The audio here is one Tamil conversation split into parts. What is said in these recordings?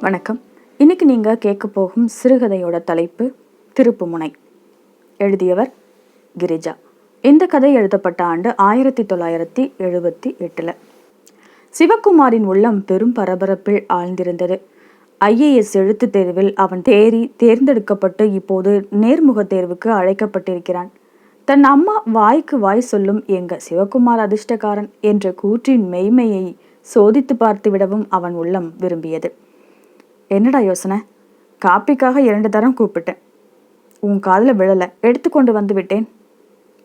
வணக்கம். இன்னைக்கு நீங்கள் கேட்க போகும் சிறுகதையோட தலைப்பு திருப்புமுனை. எழுதியவர் கிரிஜா. இந்த கதை எழுதப்பட்ட ஆண்டு ஆயிரத்தி தொள்ளாயிரத்தி எழுபத்தி எட்டில். சிவகுமாரின் உள்ளம் பெரும் பரபரப்பில் ஆழ்ந்திருந்தது. ஐஏஎஸ் எழுத்துத் தேர்வில் அவன் தேறி தேர்ந்தெடுக்கப்பட்டு இப்போது நேர்முக தேர்வுக்கு அழைக்கப்பட்டிருக்கிறான். தன் அம்மா வாய்க்கு வாய் சொல்லும் எங்க சிவகுமார் அதிர்ஷ்டக்காரன் என்ற கூற்றின் மெய்மையை சோதித்து பார்த்து விடவும் அவன் உள்ளம் விரும்பியது. என்னடா யோசனை? காப்பிக்காக இரண்டு தரம் கூப்பிட்டேன். உன் காதில் விழலை எடுத்துக்கொண்டு வந்து விட்டேன்.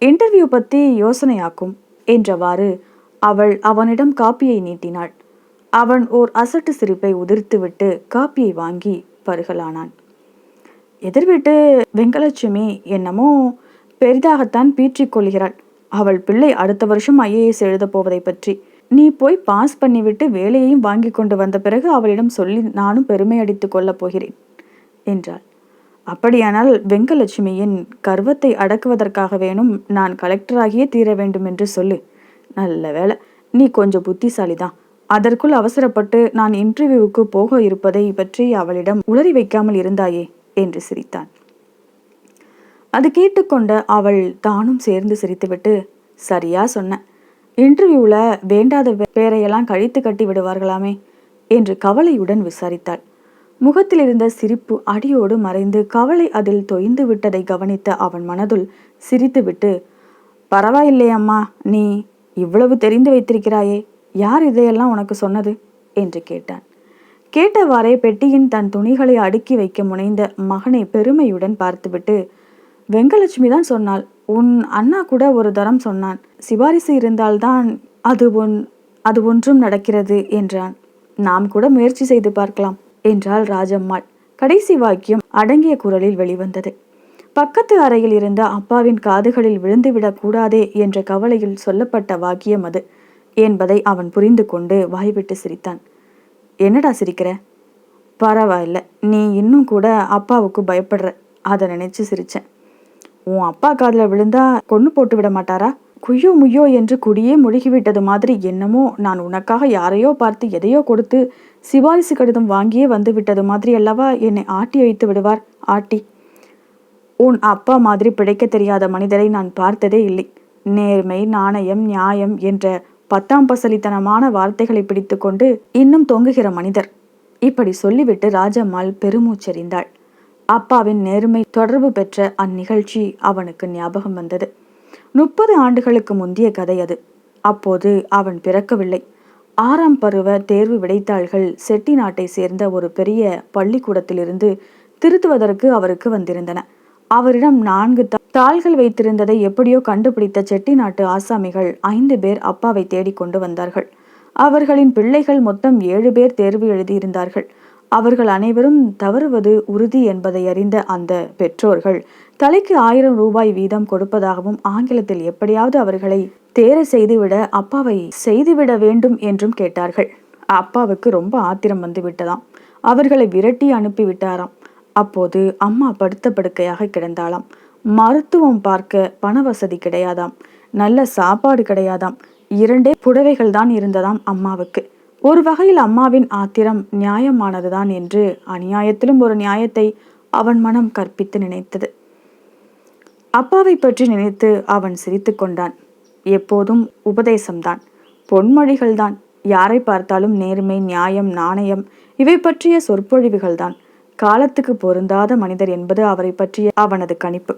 இன்டர்வியூ பற்றி யோசனையாக்கும் என்றவாறு அவள் அவனிடம் காப்பியை நீட்டினாள். அவன் ஓர் அசட்டு சிரிப்பை உதிர்த்துவிட்டு காப்பியை வாங்கி பருகலானான். எதிர்விட்டு வெங்கலட்சுமி என்னமோ பெரிதாகத்தான் பீற்றிக் கொள்கிறாள். அவள் பிள்ளை அடுத்த வருஷம் ஐஏஎஸ் எழுதப் போவதை பற்றி நீ போய் பாஸ் பண்ணிவிட்டு வேலையையும் வாங்கி கொண்டு வந்த பிறகு அவளிடம் சொல்லி நானும் பெருமை அடித்து கொள்ளப் போகிறேன் என்றாள். அப்படியானால் வெங்கலட்சுமியின் கர்வத்தை அடக்குவதற்காக வேணும் நான் கலெக்டராகியே தீர வேண்டும் என்று சொல்லு. நல்ல வேளை நீ கொஞ்சம் புத்திசாலிதான். அதற்குள் அவசரப்பட்டு நான் இன்டர்வியூவுக்கு போக இருப்பதை பற்றி அவளிடம் உளறி வைக்காமல் இருந்தாயே என்று சிரித்தான். அது கேட்டுக்கொண்ட அவள் தானும் சேர்ந்து சிரித்துவிட்டு சரியா சொன்ன. இன்டர்வியூவில் வேண்டாத பேரையெல்லாம் கழித்து கட்டி விடுவார்களாமே என்று கவலையுடன் விசாரித்தாள். முகத்தில் இருந்த சிரிப்பு அடியோடு மறைந்து கவலை அதில் தொய்ந்து விட்டதை கவனித்த அவன் மனதுள் சிரித்துவிட்டு பரவாயில்லையம்மா நீ இவ்வளவு தெரிந்து வைத்திருக்கிறாயே யார் இதையெல்லாம் உனக்கு சொன்னது? என்று கேட்டான். கேட்டவாறே பெட்டியின் தன் துணிகளை அடுக்கி வைக்க முனைந்த மகனை பெருமையுடன் பார்த்துவிட்டு வெங்கலட்சுமி தான் சொன்னாள் உன் அண்ணா கூட ஒரு தரம் சொன்னான். சிபாரிசு இருந்தால்தான் அது ஒன் அது ஒன்றும் நடக்கிறது என்றான். நாம் கூட முயற்சி செய்து பார்க்கலாம் என்றாள் ராஜம்மாள். கடைசி வாக்கியம் அடங்கிய குரலில் வெளிவந்தது. பக்கத்து அறையில் இருந்த அப்பாவின் காதுகளில் விழுந்துவிடக் கூடாதே என்ற கவலையில் சொல்லப்பட்ட வாக்கியம் அது என்பதை அவன் புரிந்து கொண்டு வாய்விட்டு சிரித்தான். என்னடா சிரிக்கிற? பரவாயில்ல நீ இன்னும் கூட அப்பாவுக்கு பயப்படுற. அதை நினைச்சு சிரிச்சேன். உன் அப்பா காதில் விழுந்தா கொன்று போட்டு விட மாட்டாரா? குய்யோ முய்யோ என்று குடியே முழுகிவிட்டது மாதிரி என்னமோ நான் உனக்காக யாரையோ பார்த்து எதையோ கொடுத்து சிபாரிசு கடிதம் வாங்கியே வந்து விட்டது மாதிரி அல்லவா என்னை ஆட்டி வைத்து விடுவார் ஆட்டி. உன் அப்பா மாதிரி பிழைக்க தெரியாத மனிதரை நான் பார்த்ததே இல்லை. நேர்மை நாணயம் நியாயம் என்ற பத்தாம் பசலித்தனமான வார்த்தைகளை பிடித்துக்கொண்டு இன்னும் தொங்குகிற மனிதர். இப்படி சொல்லிவிட்டு ராஜம்மாள் பெருமூச்செறிந்தாள். அப்பாவின் நேர்மை தொடர்பு பெற்ற அந்நிகழ்ச்சி அவனுக்கு ஞாபகம் வந்தது. முப்பது ஆண்டுகளுக்கு முந்திய கதை அது. அப்போது அவன் பிறக்கவில்லை. ஆறாம் பருவ தேர்வு விடைத்தாள்கள் செட்டி நாட்டை சேர்ந்த ஒரு பெரிய பள்ளிக்கூடத்திலிருந்து திருத்துவதற்கு அவருக்கு வந்திருந்தன. அவரிடம் நான்கு தா- தாள்கள் வைத்திருந்ததை எப்படியோ கண்டுபிடித்த செட்டி நாட்டு ஆசாமிகள் ஐந்து பேர் அப்பாவை தேடிக்கொண்டு வந்தார்கள். அவர்களின் பிள்ளைகள் மொத்தம் ஏழு பேர் தேர்வு எழுதியிருந்தார்கள். அவர்கள் அனைவரும் தவறுவது உறுதி என்பதை அறிந்த அந்த பெற்றோர்கள் தலைக்கு ஆயிரம் ரூபாய் வீதம் கொடுப்பதாகவும் ஆங்கிலத்தில் எப்படியாவது அவர்களை தேர செய்துவிட அப்பாவை செய்துவிட வேண்டும் என்றும் கேட்டார்கள். அப்பாவுக்கு ரொம்ப ஆத்திரம் வந்து விட்டதாம். அவர்களை விரட்டி அனுப்பி விட்டாராம். அப்போது அம்மா படுத்த படுக்கையாக கிடந்தாளாம். மருத்துவம் பார்க்க பண வசதி கிடையாதாம். நல்ல சாப்பாடு கிடையாதாம். இரண்டே புடவைகள் தான் இருந்ததாம் அம்மாவுக்கு. ஒரு வகையில் அம்மாவின் ஆத்திரம் நியாயமானதுதான் என்று அநியாயத்திலும் ஒரு நியாயத்தை அவன் மனம் கற்பித்து நினைத்தது. அப்பாவை பற்றி நினைத்து அவன் சிரித்து கொண்டான். எப்போதும் உபதேசம்தான். பொன்மொழிகள்தான். யாரை பார்த்தாலும் நேர்மை நியாயம் நாணயம் இவை பற்றிய சொற்பொழிவுகள்தான். காலத்துக்கு பொருந்தாத மனிதர் என்பது அவரை பற்றிய அவனது கணிப்பு.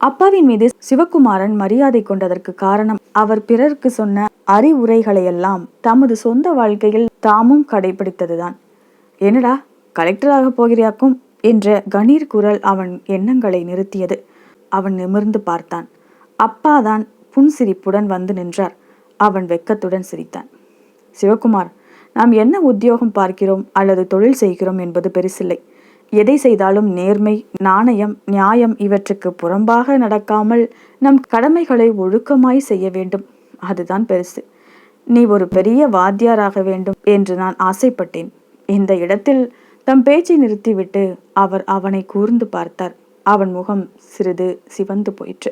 அப்பாவின் மீது சிவகுமாரன் மரியாதை கொண்டதற்கு காரணம் அவர் பிறருக்கு சொன்ன அறிவுரைகளையெல்லாம் தமது சொந்த வாழ்க்கையில் தாமும் கடைபிடித்ததுதான் என்னடா கலெக்டராக போகிறியாக்கும் என்ற கணீர் குரல் அவன் எண்ணங்களை நிறுத்தியது. அவன் நிமிர்ந்து பார்த்தான். அப்பாதான் புன்சிரிப்புடன் வந்து நின்றார். அவன் வெக்கத்துடன் சிரித்தான். சிவகுமார் நாம் என்ன உத்தியோகம் பார்க்கிறோம் அல்லது தொழில் செய்கிறோம் என்பது பெருசில்லை. எதை செய்தாலும் நேர்மை நாணயம் நியாயம் இவற்றுக்கு புறம்பாக நடக்காமல் நம் கடமைகளை ஒழுக்கமாய் செய்ய வேண்டும். அதுதான் பெருசு. நீ ஒரு பெரிய வாத்தியாராக வேண்டும் என்று நான் ஆசைப்பட்டேன். இந்த இடத்தில் தம் பேச்சை நிறுத்திவிட்டு அவர் அவனை கூர்ந்து பார்த்தார். அவன் முகம் சிறிது சிவந்து போயிற்று.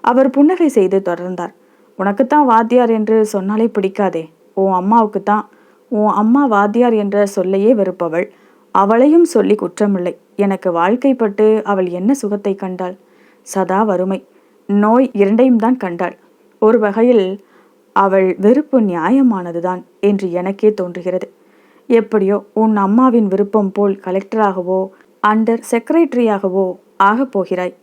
அவர் புன்னகை செய்து தொடர்ந்தார். உனக்குத்தான் வாத்தியார் என்று சொன்னாலே பிடிக்காதே. உன் அம்மாவுக்குத்தான் உன் அம்மா வாத்தியார் என்ற சொல்லையே வெறுப்பவள். அவளையும் சொல்லி குற்றமில்லை. எனக்கு வாழ்க்கைப்பட்டு அவள் என்ன சுகத்தை கண்டாள்? சதா வறுமை. நோய் இரண்டையும் தான் கண்டாள். ஒரு வகையில் அவள் வெறுப்பு நியாயமானதுதான் என்று எனக்கே தோன்றுகிறது. எப்படியோ உன் அம்மாவின் விருப்பம் போல் கலெக்டராகவோ அண்டர் செக்ரட்டரியாகவோ ஆகப் போகிறாய்.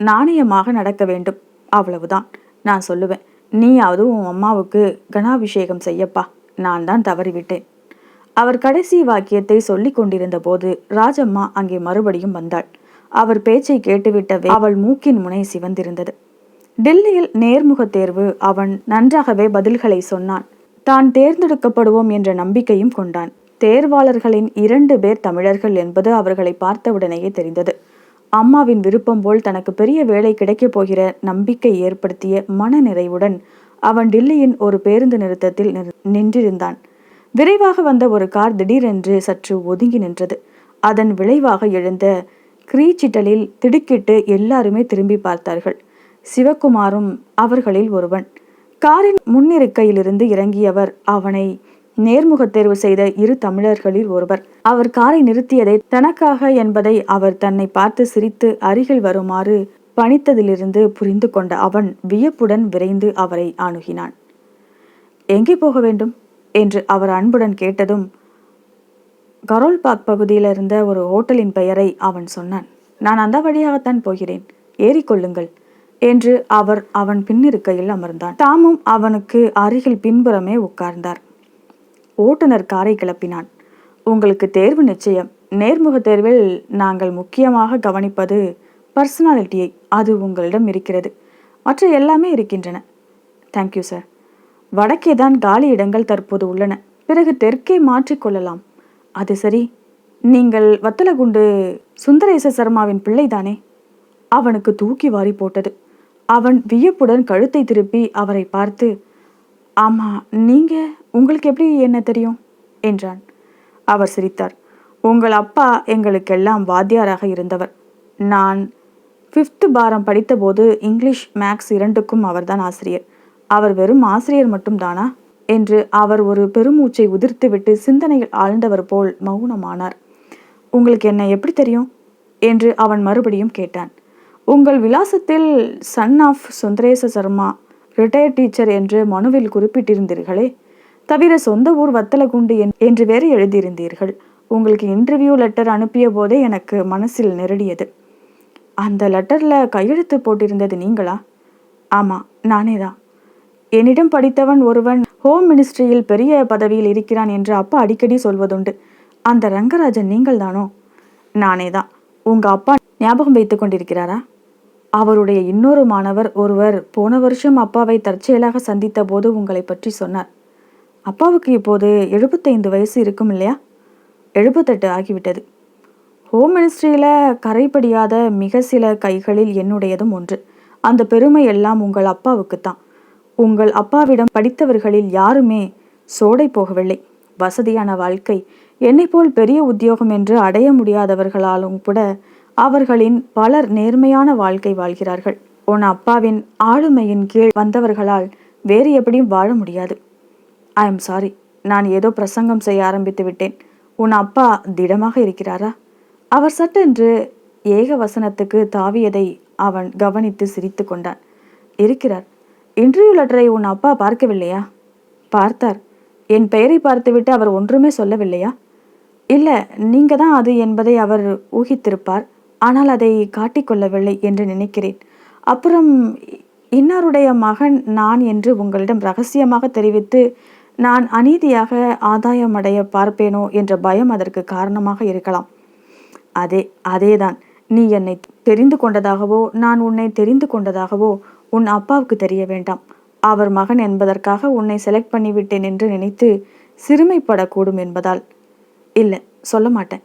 நாணயமாக நடக்க வேண்டும். அவ்வளவுதான். நான் சொல்லுவேன். நீ அதுவும் உன் அம்மாவுக்கு கணாபிஷேகம் செய்யப்பா. நான் தான் தவறிவிட்டேன். அவர் கடைசி வாக்கியத்தை சொல்லிக் கொண்டிருந்த போது ராஜம்மா அங்கே மறுபடியும் வந்தாள். அவர் பேச்சை கேட்டுவிட்டவே அவள் மூக்கின் முனை சிவந்திருந்தது. டெல்லியில் நேர்முக தேர்வு அவன் நன்றாகவே பதில்களை சொன்னான். தான் தேர்ந்தெடுக்கப்படுவோம் என்ற நம்பிக்கையும் கொண்டான். தேர்வாளர்களின் இரண்டு பேர் தமிழர்கள் என்பது அவர்களை பார்த்தவுடனேயே தெரிந்தது. அம்மாவின் விருப்பம் போல் தனக்கு பெரிய வேலை கிடைக்கப் போகிற நம்பிக்கை ஏற்படுத்திய மன நிறைவுடன் அவன் டில்லியின் ஒரு பேருந்து நிறுத்தத்தில் நின்றிருந்தான். விரைவாக வந்த ஒரு கார் திடீரென்று சற்று ஒதுங்கி நின்றது. அதன் விளைவாக எழுந்த கிரீச்சிட்டலில் திடுக்கிட்டு எல்லாருமே திரும்பி பார்த்தார்கள். சிவகுமாரும் அவர்களில் ஒருவன். காரின் முன்னிருக்கையிலிருந்து இறங்கியவர் அவனை நேர்முக தேர்வு செய்த இரு தமிழர்களில் ஒருவர். அவர் காரை நிறுத்தியதை தனக்காக என்பதை அவர் தன்னை பார்த்து சிரித்து அருகில் வருமாறு பணித்ததிலிருந்து புரிந்து கொண்ட அவன் வியப்புடன் விரைந்து அவரை அணுகினான் எங்கே போக வேண்டும்? என்று அவர் அன்புடன் கேட்டதும் கரோல்பாக் பகுதியில் இருந்த ஒரு ஹோட்டலின் பெயரை அவன் சொன்னான். நான் அந்த வழியாகத்தான் போகிறேன். ஏறிக்கொள்ளுங்கள் என்று அவர் அவன் பின்னிருக்கையில் அமர்ந்தான். தாமும் அவனுக்கு அருகில் பின்புறமே உட்கார்ந்தார். ஓட்டுநர் காரை கிளப்பினான். உங்களுக்கு தேர்வு நிச்சயம். நேர்முக தேர்வில் நாங்கள் முக்கியமாக கவனிப்பது பர்சனாலிட்டியை. அது உங்களிடம் இருக்கிறது. மற்ற எல்லாமே இருக்கின்றன. தேங்க்யூ சார் வடக்கே தான் காலி இடங்கள் தற்போது உள்ளன. பிறகு தெற்கே மாற்றிக்கொள்ளலாம் அது சரி. நீங்கள் வத்தலகுண்டு சுந்தரேச சர்மாவின் பிள்ளைதானே? அவனுக்கு தூக்கி வாரி போட்டது. அவன் வியப்புடன் கழுத்தை திருப்பி அவரை பார்த்து ஆமா நீங்க உங்களுக்கு எப்படி என்ன தெரியும்? என்றான். அவர் சிரித்தார். உங்கள் அப்பா எங்களுக்கெல்லாம் வாத்தியாராக இருந்தவர். நான் ஃபிஃப்த்து பாரம் படித்தபோது இங்கிலீஷ் மேக்ஸ் இரண்டுக்கும் அவர்தான் ஆசிரியர். அவர் வெறும் ஆசிரியர் மட்டும்தானா? என்று அவர் ஒரு பெருமூச்சை உதிர்த்துவிட்டு சிந்தனையில் ஆழ்ந்தவர் போல் மௌனமானார். உங்களுக்கு என்ன எப்படி தெரியும்? என்று அவன் மறுபடியும் கேட்டான். உங்கள் விலாசத்தில் son of Sundaresa Sharma retired teacher என்று மனுவில் குறிப்பிட்டிருந்தீர்களே தவிர சொந்த ஊர் வத்தலகுண்டு என்று வேறு எழுதியிருந்தீர்கள். உங்களுக்கு இன்டர்வியூ லெட்டர் அனுப்பிய போதே எனக்கு மனசில் நெருடியது. அந்த லெட்டரில் கையெழுத்து போட்டிருந்தது நீங்களா? ஆமாம் நானே தான் என்னிடம் படித்தவன் ஒருவன் ஹோம் மினிஸ்ட்ரியில் பெரிய பதவியில் இருக்கிறான் என்று அப்பா அடிக்கடி சொல்வதுண்டு. அந்த ரங்கராஜன் நீங்கள் தானோ? நானே தான் உங்கள் அப்பா ஞாபகம் வைத்து கொண்டிருக்கிறாரா? அவருடைய இன்னொரு மாணவர் ஒருவர் போன வருஷம் அப்பாவை தற்செயலாக சந்தித்த போது உங்களை பற்றி சொன்னார். அப்பாவுக்கு இப்போது எழுபத்தைந்து வயசு இருக்கும் இல்லையா? எழுபத்தெட்டு ஆகிவிட்டது. ஹோம் மினிஸ்ட்ரியில் கரைப்படியாத மிக சில கைகளில் என்னுடையதும் ஒன்று. அந்த பெருமை எல்லாம் உங்கள் அப்பாவுக்கு தான் உங்கள் அப்பாவிடம் படித்தவர்களில் யாருமே சோடை போகவில்லை. வசதியான வாழ்க்கை. என்னை போல் பெரிய உத்தியோகம் என்று அடைய முடியாதவர்களாலும் கூட அவர்களின் பலர் நேர்மையான வாழ்க்கை வாழ்கிறார்கள். உன் அப்பாவின் ஆளுமையின் கீழ் வந்தவர்களால் வேறு எப்படியும் வாழ முடியாது. ஐ எம் சாரி நான் ஏதோ பிரசங்கம் செய்ய ஆரம்பித்து விட்டேன். உன் அப்பா திடமாக இருக்கிறாரா? அவர் சட்டென்று ஏக வசனத்துக்கு தாவியதை அவன் கவனித்து சிரித்து கொண்டான். இருக்கிறார். இன்டர்வியூ லெட்டரை உன் அப்பா பார்க்கவில்லையா? பார்த்தார். என் பெயரை பார்த்துவிட்டு அவர் ஒன்றுமே சொல்லவில்லையா? இல்லை நீங்க தான் அது என்பதை அவர் ஊகித்திருப்பார். ஆனால் அதை காட்டிக்கொள்ளவில்லை என்று நினைக்கிறேன். அப்புறம் இன்னாருடைய மகன் நான் என்று உங்களிடம் ரகசியமாக தெரிவித்து நான் அநீதியாக ஆதாயம் அடைய பார்ப்பேனோ என்ற பயம் அதற்கு காரணமாக இருக்கலாம். அதே அதேதான். நீ என்னை தெரிந்து கொண்டதாகவோ நான் உன்னை தெரிந்து கொண்டதாகவோ உன் அப்பாவுக்கு தெரிய வேண்டாம். அவர் மகன் என்பதற்காக உன்னை செலக்ட் பண்ணிவிட்டேன் என்று நினைத்து சிறுமைப்படக்கூடும் என்பதால். இல்லை சொல்ல மாட்டேன்.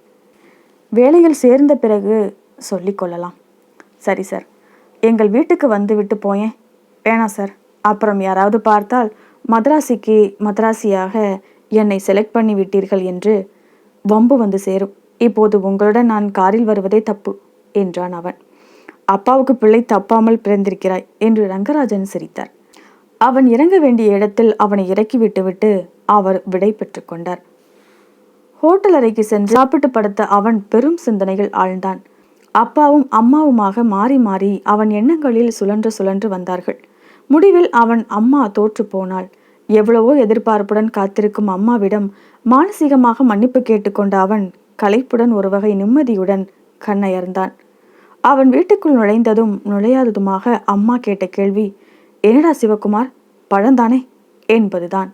வேலையில் சேர்ந்த பிறகு சொல்லிக்கொள்ளலாம் சரி சார் எங்கள் வீட்டுக்கு வந்து விட்டு போயேன். வேணாம் சார் அப்புறம் யாராவது பார்த்தால் மதராசிக்கு மதராசியாக என்னை செலக்ட் பண்ணி விட்டீர்கள் என்று வம்பு வந்து சேரும். இப்போது உங்களுடன் நான் காரில் வருவதே தப்பு என்றான் அவன். அப்பாவுக்கு பிள்ளை தப்பாமல் பிறந்திருக்கிறாய் என்று ரங்கராஜன் சிரித்தார். அவன் இறங்க வேண்டிய இடத்தில் அவனை இறக்கி விட்டுவிட்டு அவர் விடை பெற்று கொண்டார். ஹோட்டல் அறைக்கு சென்று சாப்பிட்டு படுத்த அவன் பெரும் சிந்தனைகள் ஆழ்ந்தான். அப்பாவும் அம்மாவுமாக மாறி மாறி அவன் எண்ணங்களில் சுழன்று சுழன்று வந்தார்கள். முடிவில் அவன் அம்மா தோற்று போனாள். எவ்வளவோ எதிர்பார்ப்புடன் காத்திருக்கும் அம்மாவிடம் மானசீகமாக மன்னிப்பு கேட்டுக்கொண்ட அவன் களைப்புடன் ஒரு வகை நிம்மதியுடன் கண்ணயர்ந்தான். அவன் வீட்டுக்குள் நுழைந்ததும் நுழையாததுமாக அம்மா கேட்ட கேள்வி என்னடா சிவகுமார் பழந்தானே? என்பதுதான்.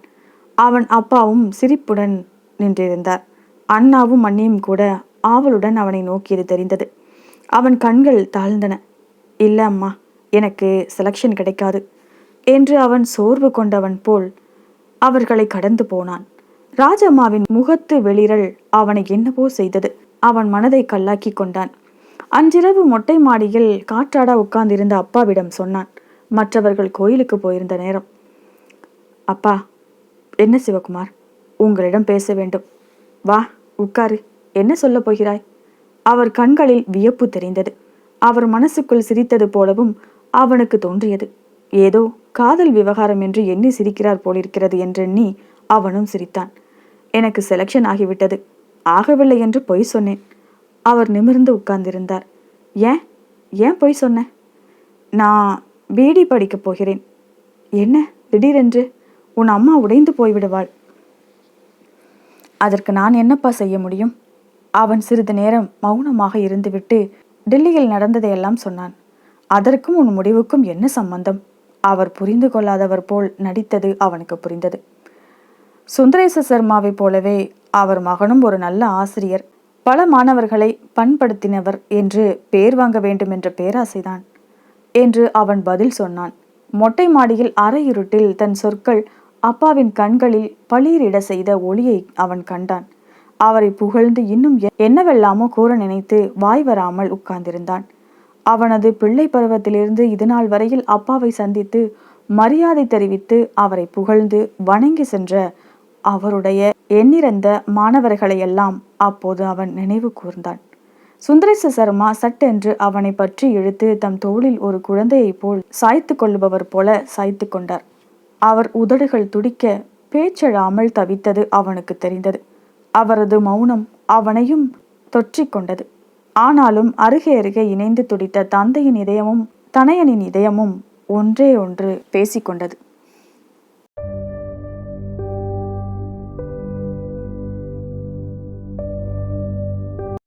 அவன் அப்பாவும் சிரிப்புடன் நின்றிருந்தார். அண்ணாவும் அண்ணியும் கூட ஆவலுடன் அவனை நோக்கியது தெரிந்தது. அவன் கண்கள் தாழ்ந்தன. இல்ல அம்மா எனக்கு செலக்ஷன் கிடைக்காது என்று அவன் சோர்வு கொண்டவன் போல் அவர்களை கடந்து போனான். ராஜம்மாவின் முகத்து வெளிரல் அவனை என்னவோ செய்தது. அவன் மனதை கல்லாக்கி கொண்டான். அன்றிரவு மொட்டை மாடியில் காற்றாடா உட்கார்ந்திருந்த அப்பாவிடம் சொன்னான். மற்றவர்கள் கோயிலுக்கு போயிருந்த நேரம். அப்பா என்ன சிவகுமார்? உங்களிடம் பேச வேண்டும். வா உட்காரு. என்ன சொல்லப் போகிறாய்? அவர் கண்களில் வியப்பு தெரிந்தது. அவர் மனசுக்குள் சிரித்தது போலவும் அவனுக்கு தோன்றியது. ஏதோ காதல் விவகாரம் என்று எண்ணி சிரிக்கிறார் போலிருக்கிறது என்றெண்ணி அவனும் சிரித்தான். எனக்கு செலக்ஷன் ஆகிவிட்டது. ஆகவில்லை என்று பொய் சொன்னேன். அவர் நிமிர்ந்து உட்கார்ந்திருந்தார். ஏன்? ஏன் பொய் சொன்ன? நான் பிடி படிக்கப் போகிறேன். என்ன? திடீரென்று? உன் அம்மா உடைந்து போய்விடுவாள். அதற்கு நான் என்னப்பா செய்ய முடியும்? அவன் சிறிது நேரம் மௌனமாக இருந்துவிட்டு டெல்லியில் நடந்ததையெல்லாம் சொன்னான். அதற்கும் உன் முடிவுக்கும் என்ன சம்பந்தம்? அவர் புரிந்து கொள்ளாதவர் போல் நடித்தது அவனுக்கு புரிந்தது. சுந்தரேச சர்மாவைப் போலவே அவர் மகனும் ஒரு நல்ல ஆசிரியர். பல மாணவர்களை பண்படுத்தினவர் என்று பேர் வாங்க வேண்டும் என்ற பேராசைதான். என்று அவன் பதில் சொன்னான். மொட்டை மாடியில் அரையிருட்டில் தன் சொற்கள் அப்பாவின் கண்களில் பளீரிட செய்த ஒளியை அவன் கண்டான். அவரை புகழ்ந்து இன்னும் என்னவெல்லாமோ கூற நினைத்து வாய் வராமல் உட்கார்ந்திருந்தான். அவனது பிள்ளை பருவத்திலிருந்து இதுநாள் வரையில் அப்பாவை சந்தித்து மரியாதை தெரிவித்து அவரை புகழ்ந்து வணங்கி சென்ற அவருடைய எண்ணிறந்த மாணவர்களையெல்லாம் அப்போது அவன் நினைவு கூர்ந்தான். சுந்தரேச சர்மா சட்டென்று அவனை பற்றி இழுத்து தம் தோளில் ஒரு குழந்தையைப் போல் சாய்த்து கொள்ளுபவர் போல சாய்த்து கொண்டார். அவர் உதடுகள் துடிக்க பேச்செழாமல் தவித்தது அவனுக்கு தெரிந்தது. அவரது மௌனம் அவனையும் தொற்றிக்கொண்டது ஆனாலும் அருகே அருகே இணைந்து துடித்த தந்தையின் இதயமும் தனையனின் இதயமும் ஒன்றே ஒன்று பேசிக்கொண்டது